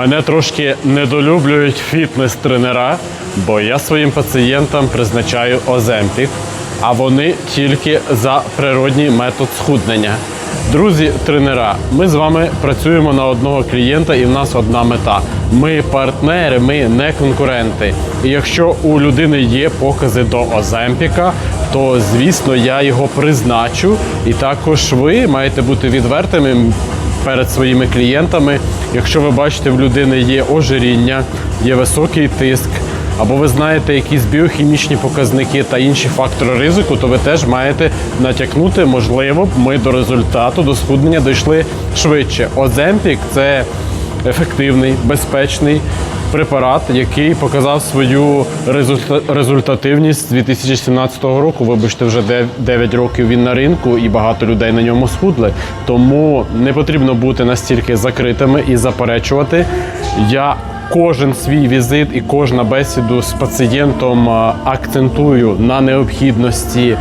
Мене трошки недолюблюють фітнес-тренера, бо я своїм пацієнтам призначаю оземпік, а вони тільки за природній метод схуднення. Друзі, тренера, ми з вами працюємо на одного клієнта, і в нас одна мета. Ми партнери, ми не конкуренти. І якщо у людини є покази до Оземпіка, то звісно я його призначу. І також ви маєте бути відвертими перед своїми клієнтами. Якщо ви бачите, в людини є ожиріння, є високий тиск, або ви знаєте якісь біохімічні показники та інші фактори ризику, то ви теж маєте натякнути, можливо, ми до результату, до схуднення дійшли швидше. Оземпік це ефективний, безпечний препарат, який показав свою результа- результативність з 2017 року. Вибачте, вже 9 років він на ринку і багато людей на ньому схудли. Тому не потрібно бути настільки закритими і заперечувати. Я кожен свій візит і кожна бесіду з пацієнтом акцентую на необхідності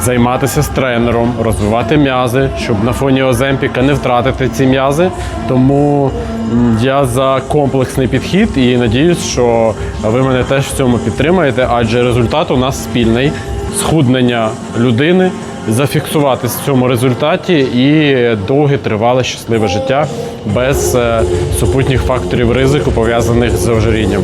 займатися з тренером, розвивати м'язи, щоб на фоні Оземпіка не втратити ці м'язи. Тому я за комплексний підхід і надіюсь, що ви мене теж в цьому підтримаєте, адже результат у нас спільний схуднення людини. Зафіксуватись в цьому результаті і довге тривале щасливе життя без е, супутніх факторів ризику пов'язаних з ожирінням.